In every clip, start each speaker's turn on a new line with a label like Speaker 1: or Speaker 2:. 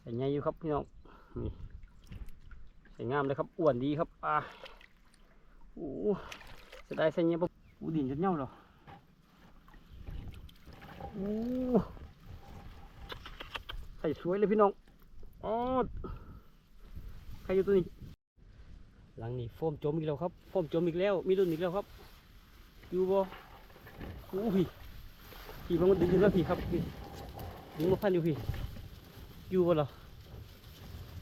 Speaker 1: ใส่ใหญ่อยู่ครับพี่น้องนี่ใส่งามเลยครับอ้วนดีครับอ่าโอ้จะได้ใส่เงี้ยปุ๊บอู้ดินจนเน่าหรอโอ้ใส่สวยเลยพี่น้องอ๋อใครอยู่ตัวนี้ หลังนี้โฟมจมอีกแล้วครับโฟมจมอีกแล้ว มีรุ่นอีกแล้วครับอยู่บ่โอ้พี่พี่มันดึงขึ้นมาพี่ครับพี่ดึงมาพันอยู่พี่ อยู่บ่เหรอ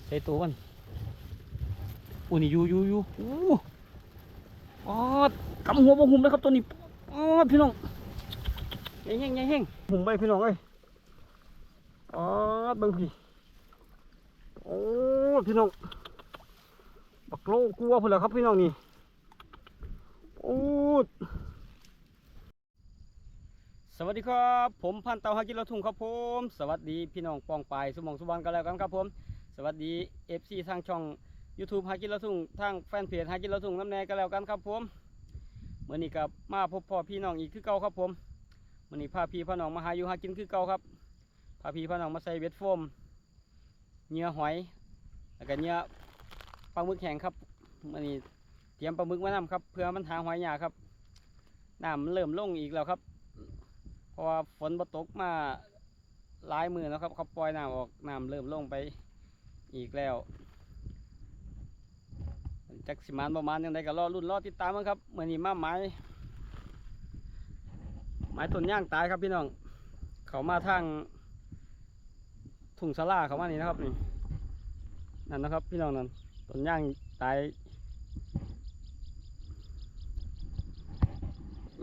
Speaker 1: ใส่ตัวมันอู้นี่อยู่อยู่อยู่อู้อ๋อกำหัวบ่หุ่มเลยครับตัวนี้อ๋อพี่น้องแย่งแย่งแย่งแย่งหุ่มไปพี่น้องเอ้ยอ๋อเบิ่งพี่โอ้พี่น้องบักโลกลัวเพื่อนแหละครับพี่น้องนี่โอ้ด สวัสดีครับผมพันเตาฮากิโลทุ่งครับผมสวัสดีพี่น้องปองปายสมองสุวรรณกันแล้วกันครับผม สวัสดีเอฟซีทางช่อง YouTube ฮากิโลทุ่งทางแฟนเพจฮากิโลทุ่งน้ำแน่กันแล้วกันครับผมเมื่อนี้กับมาพบพ่อพี่น้องอีกคือเก่าครับผมเมื่อนี้พาพี่พาน้องมาหาอยู่หากินคือเก่าครับพาพี่พาน้องมาใส่เบ็ดโฟมเหยื่อหอยแล้วก็เหยื่อปลาหมึกแห้งครับเมันนี้เตรียมปลาหมึกมานำครับ เพื่อมันหาหอยหยาครับน้ำมันเริ่มลงอีกแล้วครับ ราะว่าฝนบ่ตกมาหลายมือแล้วครับ เขาปล่อยน้ำออกน้ำเริ่มลงไปอีกแล้วจักสิมานประมาณยังไงก็รอรุ่นรอติดตามมันครับเหมือนี้มาไม้ไม้ต้นย่างตายครับพี่น้อง เขามาทางทุ่งสลาเขามานี่นะครับนี่นั่นนะครับ พี่น้องนั่นต้นย่างตาย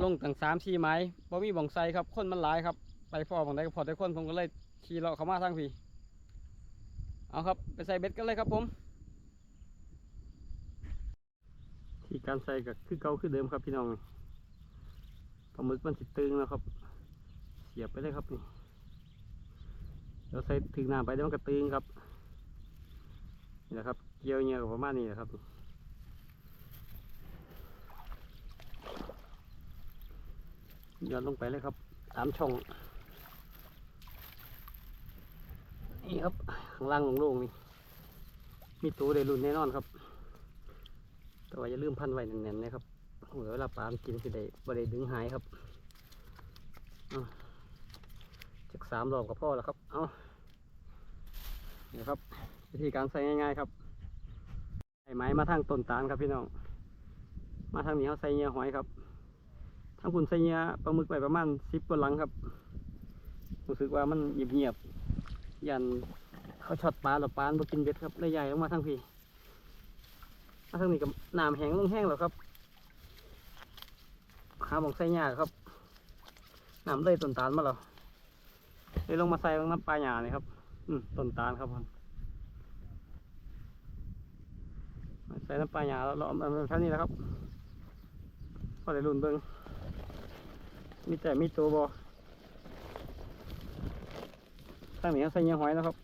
Speaker 1: ลงตั้งสามสี่ไม้บ่มีบ่องไซครับคนมันหลายครับ ไปพ่อบ่องใดก็พอแต่คนผมก็เลยขี่เลาะเข้ามาทางพี่เอาครับ ไปใส่เบ็ดกันเลยครับผมที่การใส่ก็คือเก่าคือเดิมครับพี่น้องปลาหมึกมันสิตึงแล้วครับ เสียบไปเลยครับนี่เราใส่ถึงน้ำไปเดี๋ยวมันก็ตึงครับนี่แหละครับ เกี่ยวเงี้ยกับประมาณนี้แหละครับ ย้อนลงไปเลยครับตามช่อง นี่ครับ ข้างล่างโล่งนี่ มีตัวได้รุ่นแน่นอนครับ แต่ว่าอย่าลืมพันไว้แน่นๆนะครับเหือเวลาปลามกินสิได้บ่ได้ดึงหายครับอะจากสามรอบก็พอแล้วครับ เอานี่ครับ วิธีการใส่ง่ายๆครับใส่ไม้มาทางต้นตาลครับพี่น้อง มาทางนี้เขาใส่เหยื่อหอยครับ ทางคุณใส่เหยื่อปลาหมึกไปประมาณสิบกว่าหลังครับ รู้สึกว่ามันเงียบๆยันเขาช็อตปลาหรือปลาบ่กินเบ็ดครับเลยใหญ่ลงมาทางพี่มาทางนี้กับน้ำแห้งลงแห้งแล้วครับหาบองใส่หญ้าครับน้ำเลยต้นตาลมาแล้วเลยลงมาใส่ลงน้ำปลาหญ้านี่ครับ อืมต้นตาลครับผมใส่น้ำปลาหยาแล้วเราเอาแค่นี้แหล้วครับพอได้รุ่นเบิ้ง มีแต่มีตัวบอตั้งนี้ใส่เงี้ยหอยแล้วครับ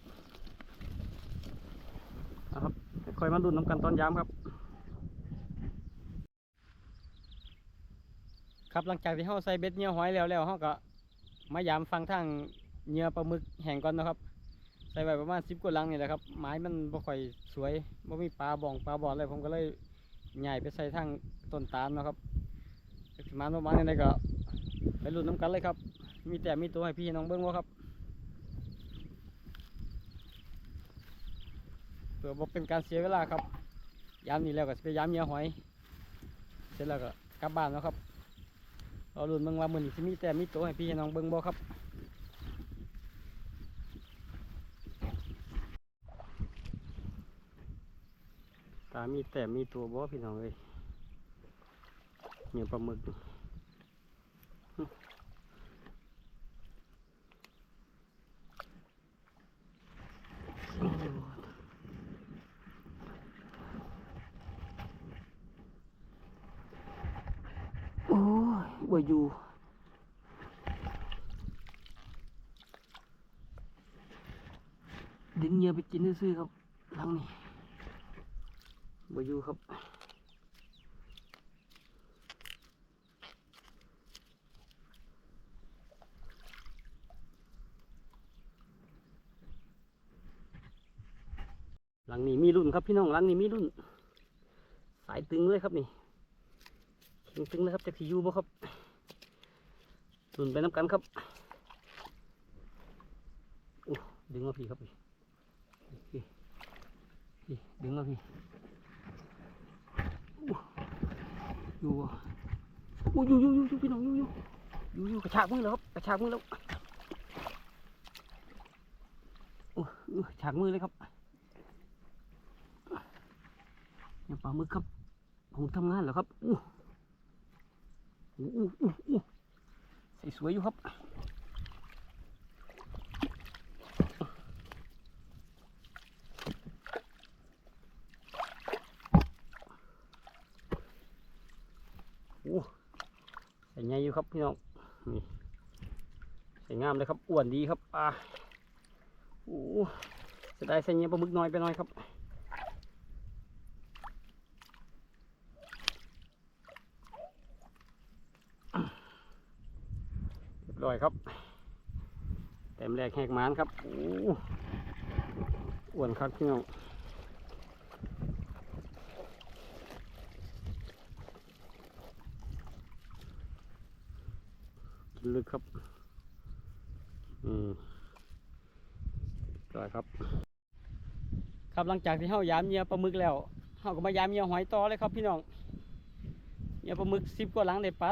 Speaker 1: เอาครับคอยมาดุนน้ำกันตอนยามครับ ครับหลังจากที่เขาใส่เบ็ดเงี้ยหอยแล้วแล้วเขาก็มายามฟังทางเงื่อปลาหมึกแห้งก่อนนะครับ ใส่ไว้ประมาณสิบกว่าลังนี่แหละครับไม้มันบ่ค่อยสวยบ่มีปลาบ่องปลาบอดเลยผมก็เลยใหญ่ไปใส่ทางต้นตาลนะครับจักสิมานประมาณนี้ก็ ไปลุ้นน้ำกันเลยครับ มีแต่มีตัวให้พี่น้องเบิ้งว่าครับเพื่อบ่เป็นการเสียเวลาครับยามนี้แล้วก็ไปยามเหยียหอย เสร็จแล้วก็กลับบ้านแล้วครับเราลุ้นเบิ่งว่ามือนี้สิมีแต่มีตัวให้พี่น้องเบิ้งบ่ครับตามีแต่มีตัวบ่พี่น้องเลยเนี่ยปลาหมึกนี่โอ้ยบ่ อยู่ดึงเหยื่อไปกินซื่อครับทางนี้บอยู่ครับหลังนี้มีรุ่นครับพี่น้องหลังนี้มีรุ่น สายตึงเลยครับนี่เข่งตึงเลยครับจากที่ยูบ่ครับ รุ่นไปน้ำกันครับดึงมาพี่ครับพี่พี่ดึงมาพี่อยู่บ่อู้อยู่อยู่อยู่อยู่พี่น้องอยู่อยู่อยู่อยู่กระชากมือแล้วครับกระชากมือแล้วอู้อู้ฉากมือเลยครับเนี่ยปลาหมึกครับผมทำงานแล้วครับอู้อู้อู้อู้ สวยอยู่ครับโอ้ใส่ใหญ่อยู่ครับพี่น้องนี่ใส่งามเลยครับอ้วนดีครับอ่าอู้เสียดายใส่เงี้ยปลาหมึกน้อยไปหน่อยครับ ร้อยครับเต็มแรกแหกมานครับโอ้อ้วนครับพี่น้องกินลึกครับอืมร้อยครับ ครับหลังจากที่เฮายามเหยียปลาหมึกแล้วเฮาก็มายามเหยียหอยต่อเลยครับพี่น้องเหยียปลาหมึกสิบกว่าหลังได้ปลา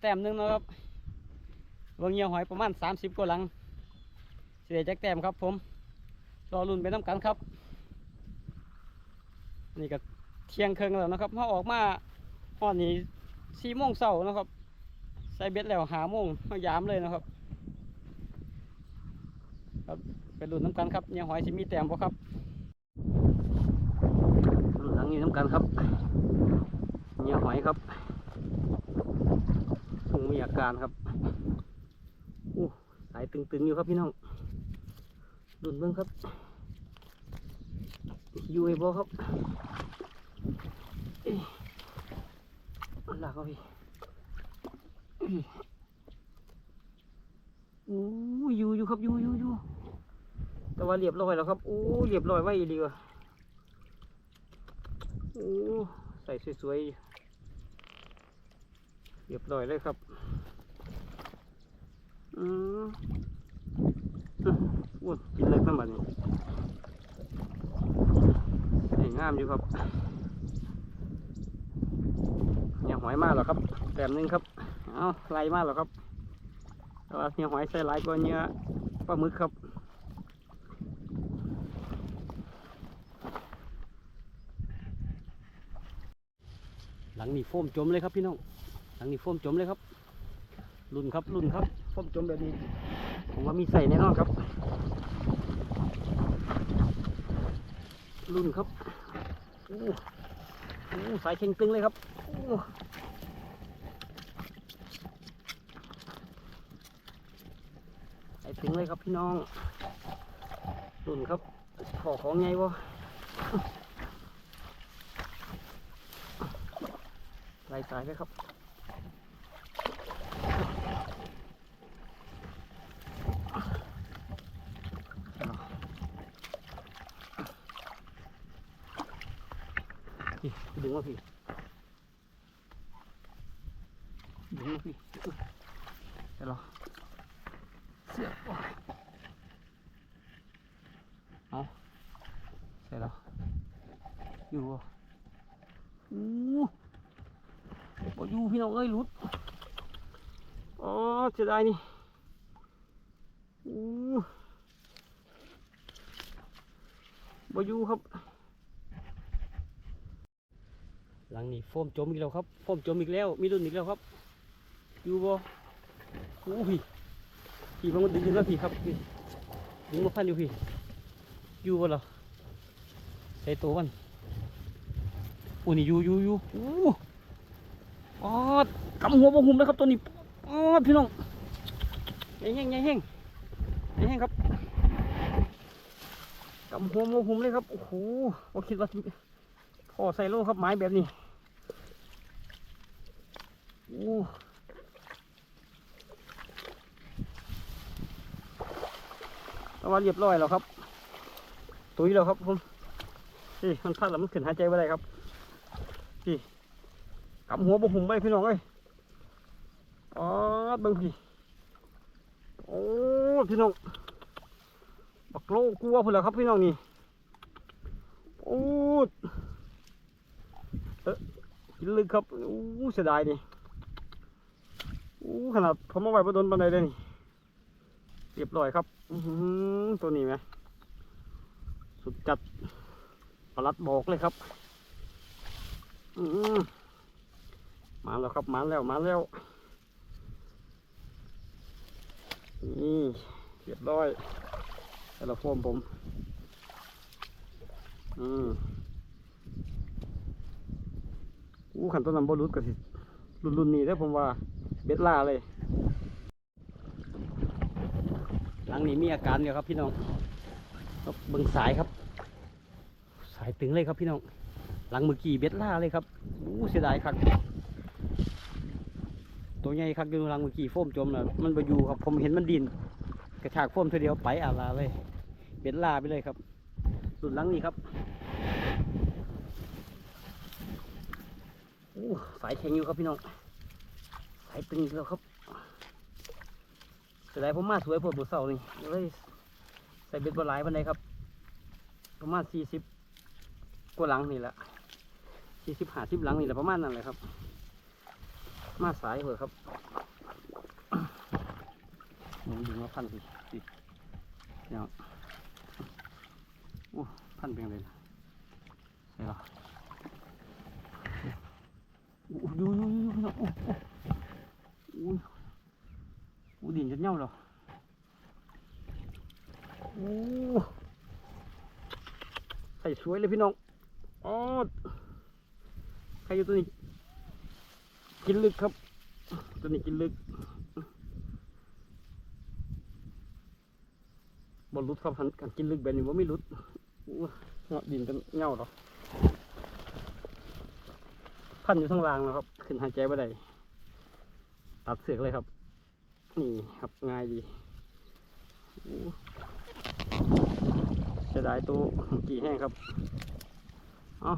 Speaker 1: แต้มหนึงนะครับ เบิ่งเหยี่ยวหอยประมาณ 30กว่าหลังเสียแจากแต้มครับผมรอรุ่นไปน้ำกันครับ นี่ก็เที่ยงเครึ่งแล้วนะครับเขาออกมาหอดนี้สี่โมงเช้านะครับ ใส่เบ็ดแล้วหาโมงเขายามเลยนะครับ ครับไปรุ่นน้ำกันครับเหี่ยวหอยสิมีแต้มบ่ครับรุ่นหลังนี้น้ำกันครับเหี่ยวหอยครับคงมีอาการครับ สายตึงๆอยู่ครับพี่น้องดุนเบิ้งครับ อยู่ไอ้บอครับอันหลักครับพี่อู้อยู่อยู่ครับอยู่อยู่อยู่แต่ว่าเรียบร้อยแล้วครับโอ้เรียบร้อยไว้ดีกว่าอู้ใส่สวยๆเรียบร้อยเลยครับ อืมอ้วนกินเล็กน้ำบัดนี้ใส่งามอยู่ครับเนี่ยหอยมากหรอครับแต้มนึงครับ เอาไล่มากหรอครับแต่ว่าเนี่ยหอยใส่ลายกว่าเนื้อปลาหมึกครับหลังนี้โฟมจมเลยครับพี่น้อง หลังนี้โฟมจมเลยครับ รุ่นครับรุ่นครับ โฟมจมแบบนี้ ผมว่ามีใส่แน่นอนครับ รุ่นครับโอ้โอ้สายเข่งตึงเลยครับโอ้สายตึงเลยครับพี่น้อง รุ่นครับขอของไงวะไล่สายไปครับ พี่ดึงมาพี่ดึงมาพี่เดี๋ยวรอเสียบโอ้ยเอาเสร็จแล้วอยู่บ่อู้บอยู่พี่น้องเอ้ยหลุดอ๋อเสียดายนี่อู้บอยู่ครับ หลังนี้โฟมจมอีกแล้วครับโฟมจมอีกแล้ว มีรุ่นอีกแล้วครับ อยู่บ่โอ้พี่พี่มันดึงขึ้นมาพี่ครับพี่ดึงมาพันอยู่พี่ อยู่บ่เหรอใส่ตัวมันโอ้นี่อยู่อยู่อยู่โอ้อ๋อกำหัวบ่หุ่มเลยครับตัวนี้อ๋อพี่น้องใหญ่แห้งแห้งแห้งครับกำหัวบ่หุ่มเลยครับโอ้โหว่าคิดว่าพ่อใส่โลครับไม้แบบนี้ โอ้แต่ว่าเรียบร้อยแล้วครับ ตุ้ยแล้วครับผมพี่มันพลาดแล้วมันขึ้นหายใจไม่ได้ครับพี่กำหัวบุหุ่มไปพี่น้องเอ้ยอ๋อเบิ่งพี่โอ้พี่น้องบักโลกลัวพุ่นแล้วครับพี่น้องนี่โอ้เออกินลึกครับโอ้เสียดายนี่ อ้ขนาดผมเอาไว้บนโดนบันไดเลยนี่เรียบร้อยครับตัวนี้ไหมสุดจัดปลัดบอกเลยครับมาแล้วครับมาแล้วมาแล้วนี่เรียบร้อยแต่ละโฟมผมอืมอู้ขันต้นน้ำบอลุดก็สิรุ่นรุ่นนี้ได้ผมว่า เบ็ดล่าเลย หลังนี้มีอาการเดียวครับพี่น้องครับเบิ่งสายครับ สายตึงเลยครับพี่น้อง หลังเมื่อกี้เบ็ดล่าเลยครับอู้เสียดายครับตัวใหญ่ครับอยู่หลังเมื่อกี้โฟมจมนะมันไปอยู่ครับผมเห็นมันดิน กระชากโฟมทีเดียวไปอาลาเลย เบ็ดล่าไปเลยครับสุดหลังนี้ครับอู้สายแข็งอยู่ครับพี่น้องายตึงแล้วครับเสียดายผมมาสวยปวดบุเสานี่เลยใส่เบ็ดบหลายปันไดครับ ประมาณสี่สิบกว่าหลังนี่แหละสี่สิบห้าสิบหลังนี่แหละประมาณนั้นเลยครับ มาสายเหอะครับหมุนดึงมาพันสิสิเนี่ยโอ้พันเป็นเลยนะใช่หรอโอ้ดูดูดูดูโอ้โอ้โอ้ดินจะเน่าหรอโอ้ใส่สวยเลยพี่น้องอ๋อใครอยู่ตัวนี้ กินลึกครับ ตัวนี้กินลึกบอลลุดครับหันกันกินลึกแบบนี้ว่าไม่ลุดอู้เงาะดินกันเงาหรอพันอยู่ข้างล่างนะครับ ขึ้นหายใจไม่ได้ ตัดเสือกเลยครับ นี่ครับง่ายดีอู้เสียดายตัวกี่แห้งครับ เอ้า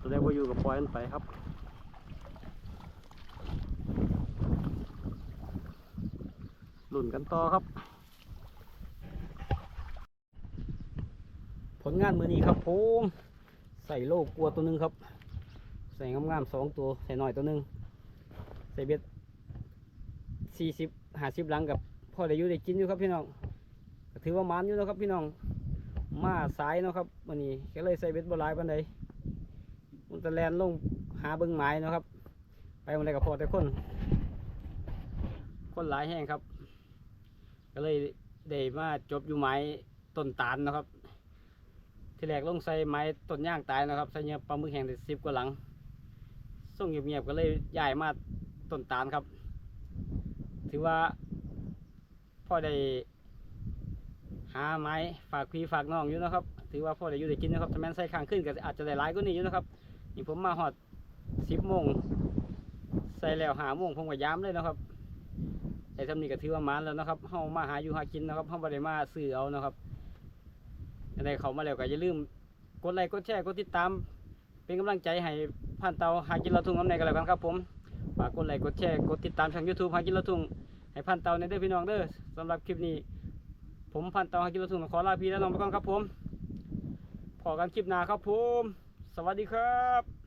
Speaker 1: แสดงว่าอยู่กับปล่อยมันไปครับหลุ่นกันต่อครับ ผลงานมือนี้ครับผมใส่โลกกลัวตัวหนึ่งครับ ใส่งามๆสองตัว ใส่หน่อยตัวหนึ่งใส่เบ็ด สี่สิบห้าสิบหลังกับพ่อได้อยู่ได้กินอยู่ครับพี่น้องถือว่ามันอยู่นะครับพี่น้องมาสายเนาะครับวันนี้ก็เลยใส่เบ็ดบลายปันใดมันจะแลนลงหาเบิ้งไม้เนาะครับ ไปวันใดกับพ่อแต่คน คนหลายแห้งครับ ก็เลยได้มาจบอยู่ไม้ต้นตาลเนาะครับ ที่แรกลงใส่ไม้ต้นย่างตายเนาะครับใส่เนื้อปลาหมึกแห้งได้สิบกว่าหลังส่งเงียบๆก็เลยย้ายมาต้นตาลครับ ถือว่าพ่อได้หาไม้ฝากพี่ฝากน้องอยู่นะครับ ถือว่าพ่อได้อยู่ได้กินนะครับถ้าแม่นใส่ข้างขึ้นก็อาจจะได้หลายกว่านี้อยู่นะครับนี่ผมมาหอดสิบโมงใส่แล้วหาโมงผมก็ย้ำเลยนะครับใส่ทำนี่ก็ถือว่ามันแล้วนะครับเฮามาหาอยู่หากินนะครับเฮาบ่ได้มาซื้อเอานะครับยังไงเขามาแล้วก็อย่าลืมกดไลค์กดแชร์กดติดตาม เป็นกำลังใจให้ผ่านเตาหากินเราทุ่งน้ำในกันแล้วกันครับผม ฝากกดไลค์กดแชร์กดติดตามช่อง YouTube หากินละทุ่งให้พันเตาในเด้อพี่น้องเด้อสำหรับคลิปนี้ ผมพันเตาหากินละทุ่งขอลาพี่และน้องไปก่อนครับผมพอกันคลิปหน้าครับผม สวัสดีครับ